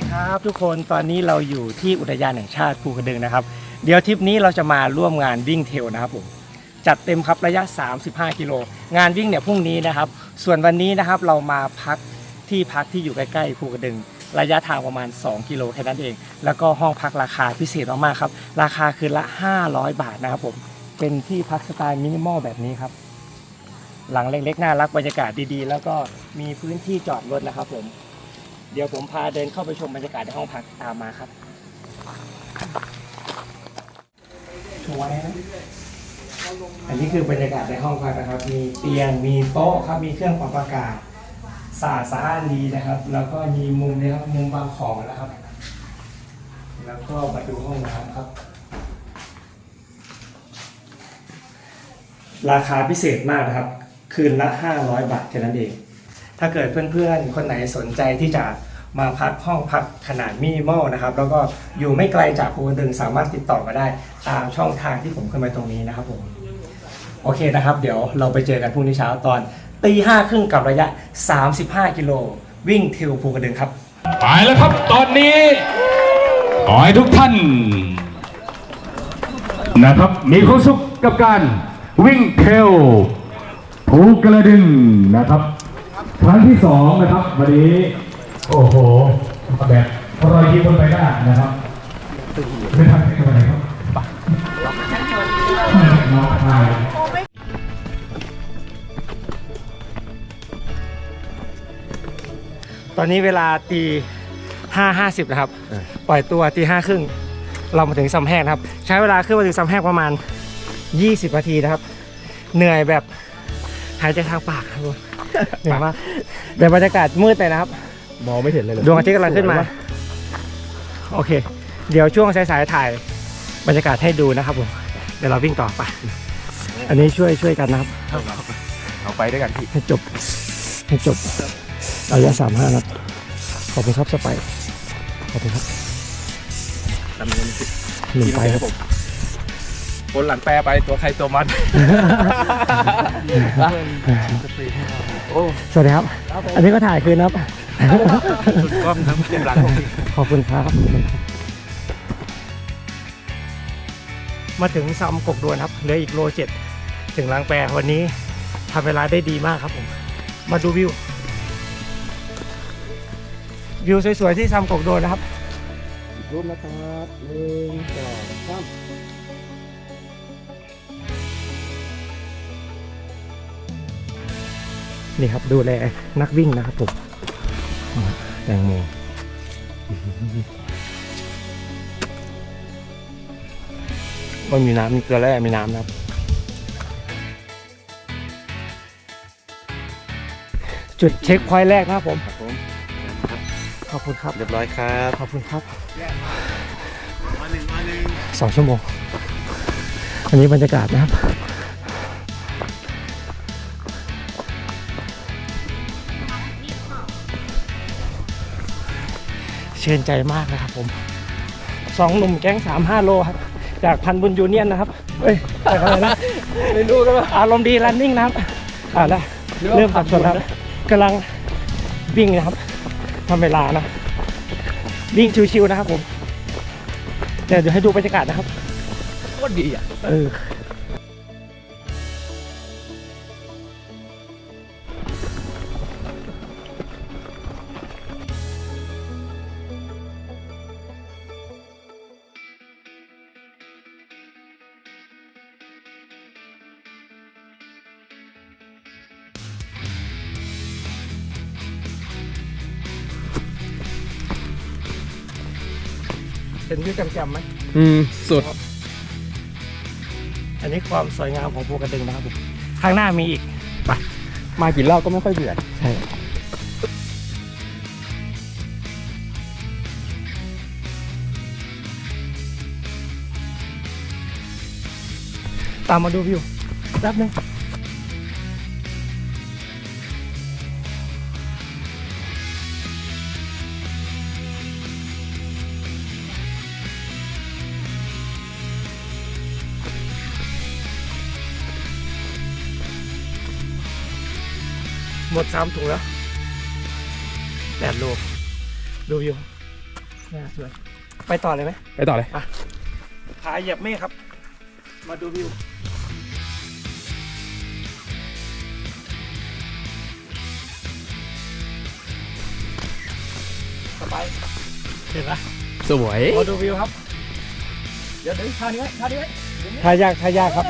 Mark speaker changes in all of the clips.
Speaker 1: ดีครับทุกคนตอนนี้เราอยู่ที่อุทยานแห่งชาติภูกระดึงนะครับ เดี๋ยวทริปนี้เราจะมาร่วมงานวิ่งเทลนะครับผมจัดเต็มครับระยะ 35 กิโล งานวิ่งเนี่ยพรุ่งนี้นะครับ ส่วนวันนี้นะครับเรามาพักที่พักที่อยู่ใกล้ๆภูกระดึง ระยะทางประมาณ 2 กิโลแค่นั้นเอง แล้วก็ห้องพักราคาพิเศษมากๆครับ ราคาคืนละ 500 บาทนะครับผมเป็นที่พักสไตล์มินิมอลแบบนี้ครับ หลังเล็กๆน่ารักบรรยากาศดีๆ แล้วก็มีพื้นที่จอดรถนะครับผม เดี๋ยวผมพาเดินเข้าไปชมบรรยากาศในห้องพักตามมาครับสวยนะอันนี้คือบรรยากาศในห้องพักนะครับ มีเตียง มีโต๊ะครับ มีเครื่องปรับอากาศสะอาดสะอานดีนะครับ แล้วก็มีมุมนะครับ มุมวางของนะครับ แล้วก็มาดูห้องน้ำครับ ราคาพิเศษมากนะครับ คืนละ 500 บาทแค่นั้นเอง ถ้าเกิดเพื่อนๆ คนไหนสนใจที่จะมาพักห้องพักขนาดมินิมอลนะครับ แล้วก็อยู่ไม่ไกลจากภูกระดึงสามารถติดต่อมาได้ตามช่องทางที่ผมขึ้นไปตรงนี้นะครับผมโอเคนะครับ เดี๋ยวเราไปเจอกันพรุ่งนี้เช้าตอนตีห้าครึ่งกับระยะ 35 กิโล วิ่งเทลภูกระดึงครับ
Speaker 2: ไปแล้วครับตอนนี้ขอให้ทุกท่าน นะครับมีความสุขกับการวิ่งเทลภูกระดึงนะครับ รั้งที่สองนะครับวันนี้โอ้โหแบบรอยยิ้มบนใบหน้านะครับไม่ทันไม่ทันครับน้องชาย
Speaker 1: ตอนนี้เวลาตีห้าห้าสิบนะครับ ปล่อยตัวตีห้าครึ่ง เรามาถึงสำแพงนะครับ ใช้เวลาขึ้นมาถึงสำแพงประมาณ 20 นาทีนะครับ เหนื่อยแบบหายใจทางปากครับผม เหนื่อยมากแต่บรรยากาศมืดเลยนะครับ
Speaker 3: มองไม่เห็นเลยเหรอ
Speaker 1: ดวงอาทิตย์กำลังขึ้นมาโอเค เดี๋ยวช่วงสายๆถ่ายบรรยากาศให้ดูนะครับผม เดี๋ยวเราวิ่งต่อไป อันนี้ช่วยช่วยกันนะครับ
Speaker 3: เอาไปด้วยกันพี่
Speaker 1: ให้จบ ให้จบระยะสามห้านัดขอบคุณครับสไปร์ขอบคุณครับ
Speaker 3: จำนวนสิบ
Speaker 1: หนึ่งไปครับ
Speaker 3: ผม คนหลังแปรไปตัวใครตัวมัน โอ้
Speaker 1: สวัสดีครับ อันนี้ก็ถ่ายคืนนะครับ
Speaker 3: สุดกล้องทั้งเต็มหลังผมพี่
Speaker 1: ขอบคุณครับ มาถึงซำกกดวนครับเหลืออีกโลเจ็ดถึงลางแปรวันนี้ทำเวลาได้ดีมากครับผม มาดูวิว วิวสวยๆที่ซำกกโดนนะครับ
Speaker 3: รูปนะครับหนึ่งสองสาม
Speaker 1: นี่ครับดูแลนักวิ่งนะครับผมแตงโมมันมีน้ำมีเกลือแร่มีน้ำนะครับ จุดเช็คพอยต์แรกนะครับผม
Speaker 3: ครับผม
Speaker 1: ขอบคุณครับ
Speaker 3: เรียบร้อยครับ
Speaker 1: ขอบคุณครับสองชั่วโมง อันนี้บรรยากาศนะครับ เชิญใจมากนะครับผมสองหนุ่มแก๊งสามห้าโลครับ จากพันบุญยูเนียนนะครับเฮ้ยจากอะไรนะไม่รู้ก็อารมณ์ดีรันนิ่งนะครับอ่าแล้วเริ่มตัดส่วนแล้วกำลังวิ่งนะครับทำเวลานะวิ่งชิวๆนะครับผมแต่เดี๋ยวให้ดูบรรยากาศนะครับ
Speaker 3: โคตรดีอะ
Speaker 1: เออ เป็นวิวจำๆไหม
Speaker 3: อืมสุด
Speaker 1: อันนี้ความสวยงามของภูกระดึงนะครับผมข้างหน้ามีอีก
Speaker 3: มากี่รอบก็ไม่ค่อยเบื่อ
Speaker 1: ใช่ ตามมาดูวิวแป๊บนึง หมดสามถุงแล้วแปดโลดูวิวเนี่ยสวยไปต่อเลยไหม
Speaker 2: ไปต่อเลย
Speaker 1: ผาเหยียบเมฆครับ มาดูวิวสบายเห็นไหม
Speaker 2: สวย
Speaker 1: มาดูวิวครับ เดี๋ยวเดี๋ยวท่านี้ไว้ท่านี้ไว้ท่ายากท่ายากครับ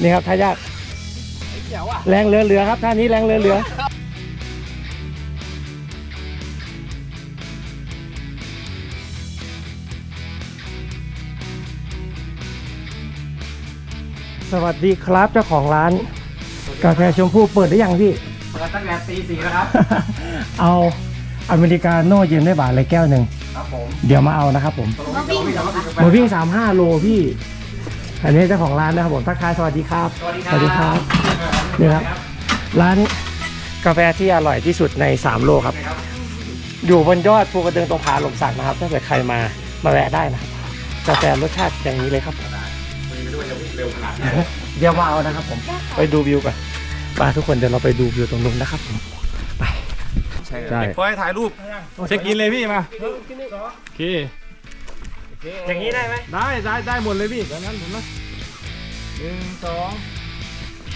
Speaker 1: นี่ครับท่ายาก
Speaker 3: เจ๋วอะ
Speaker 1: แรงเรือเรือครับท่านี้แรงเรือเรือสวัสดีครับเจ้าของร้าน กาแฟชมพู่เปิดได้ยังพี่
Speaker 3: เปิดตั้งแต่ตีสี่แล้วครับ
Speaker 1: เอาอเมริกาโน่เย็นได้บาทเลยแก้วหนึ่ง
Speaker 3: ครับผม
Speaker 1: เดี๋ยวมาเอานะครับผม
Speaker 3: มาวิ่งเหรอครับ
Speaker 1: หมูวิ่ง35โลพี่ อันนี้เจ้าของร้านนะครับผมทักทายสวัสดีครับ
Speaker 3: สวัสดีครับ
Speaker 1: นี่ครับ ร้านกาแฟที่อร่อยที่สุดใน 3 โลครับ อยู่บนยอดภูกระดึงตรงผาหลงสักนะครับ ถ้าเกิดใครมามาแวะได้นะครับกาแฟรสชาติอย่างนี้เลยครับเดี๋ยวมาเอานะครับผมไปดูวิวก่อนไปทุกคนเดี๋ยวเราไปดูวิวตรงนู้นนะครับผมไป
Speaker 2: ใช่
Speaker 4: พอให้ถ่ายรูปเช็คอินเลยพี่มาโอเค
Speaker 1: อย่างนี้ได้ไหม
Speaker 4: ได้ได้ได้หมดเลยพี่ดังนั้นผมนะหนึ่งสอง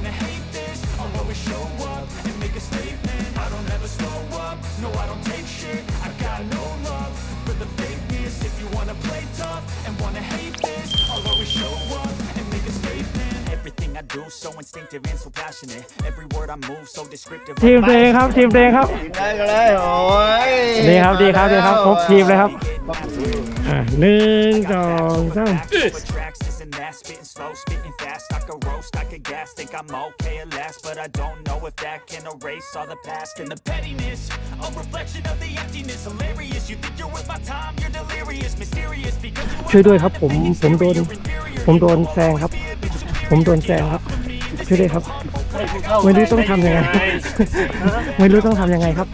Speaker 5: wanna hate this I'll always show up and make a statement I don't ever slow up, no I don't take shit I got no love for the fakeness If you wanna play tough and wanna hate this I'll always show up and make a statement
Speaker 6: Everything I do so instinctive and so passionate. Every word I move so descriptive.
Speaker 1: ทีมเพลงครับทีมเพลงครับ
Speaker 3: ได้ก็เลยโอ้ย
Speaker 1: ดีครับดีครับดีครับครบทีมเลยครับอะหนึ่งสองสาม
Speaker 6: Over tracks, this and that, spitting slow, spitting fast. I could roast, I could gas, think I'm okay at last, but I don't know if that can erase all the past and the pettiness. A reflection of the emptiness, hilarious. You think you're worth my time, you're delirious, mysterious because you
Speaker 1: ช่วยด้วยครับ ผม ผมโดน ผมโดนแซงครับ ผมโดนแซงครับ ช่วยด้วยครับ ไม่รู้ต้องทำยังไง ไม่รู้ต้องทำยังไงครับ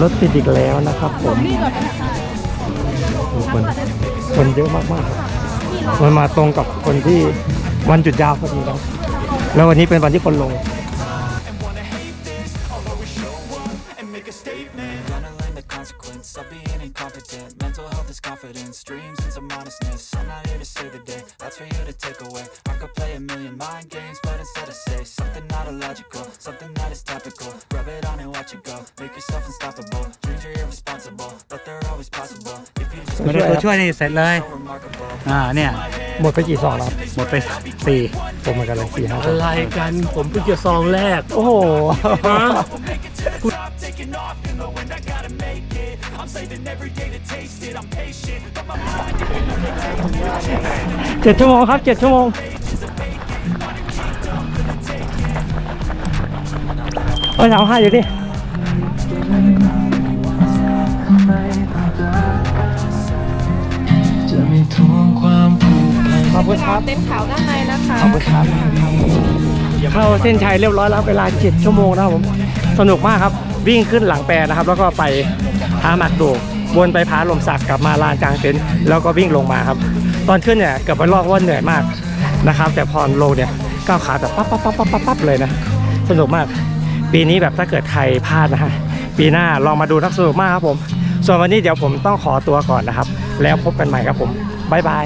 Speaker 1: รถติดอีกแล้วนะครับผมคนคนเยอะมากๆครับมันมาตรงกับคนที่วันจุดยาวพอดีครับแล้ววันนี้เป็นวันที่คนลง
Speaker 6: take away. I could play a million mind games, but instead I say something not illogical, something that is topical. Rub it on and watch it go. Make yourself unstoppable. Dreams are irresponsible, but they're always possible. If you just
Speaker 1: ไม่ได้ตัวช่วยนี่
Speaker 4: เสร็จเลย
Speaker 6: so remarkable.
Speaker 4: อ่าเนี่ย
Speaker 1: หมดไปกี่ซองแล้วครับ
Speaker 4: หมดไปสี่
Speaker 1: ผมเหมือนกันเลยสี่ห้าซ
Speaker 4: อะ
Speaker 1: อง
Speaker 4: ไรกัน ผมเพิ่งจะซองแรก
Speaker 1: โอ้โห
Speaker 5: Stop taking off, you know I'm saving every day to taste it, I'm patient But my mind
Speaker 1: เจ็ดชั่วโมงครับเจ็ดชั่วโมงเอ้ยสามห้าอยู่ดิ
Speaker 7: จะไม่ทวงความผูกพัน
Speaker 1: ขอบคุณครับ
Speaker 8: เต็มขาวด้านในนะคะ
Speaker 1: ขอบคุณครับ เข้าเส้นชัยเรียบร้อยแล้วเวลา7ชั่วโมงนะครับผม สนุกมากครับ วิ่งขึ้นหลังแปรนะครับ แล้วก็ไป พาหมักโดกวนไปผาลมสักกลับมาลานกลางเต็นท์แล้วก็วิ่งลงมาครับ ตอนขึ้นเนี่ยเกือบไปลอกว่าเหนื่อยมากนะครับ แต่พอลงเนี่ยก้าวขาแบบปั๊บปั๊บปั๊บปั๊บปั๊บปั๊บเลยนะสนุกมาก ปีนี้แบบถ้าเกิดใครพลาดนะฮะปีหน้าลองมาดูนักสนุกมากครับผม ส่วนวันนี้เดี๋ยวผมต้องขอตัวก่อนนะครับ แล้วพบกันใหม่ครับผมบ๊ายบาย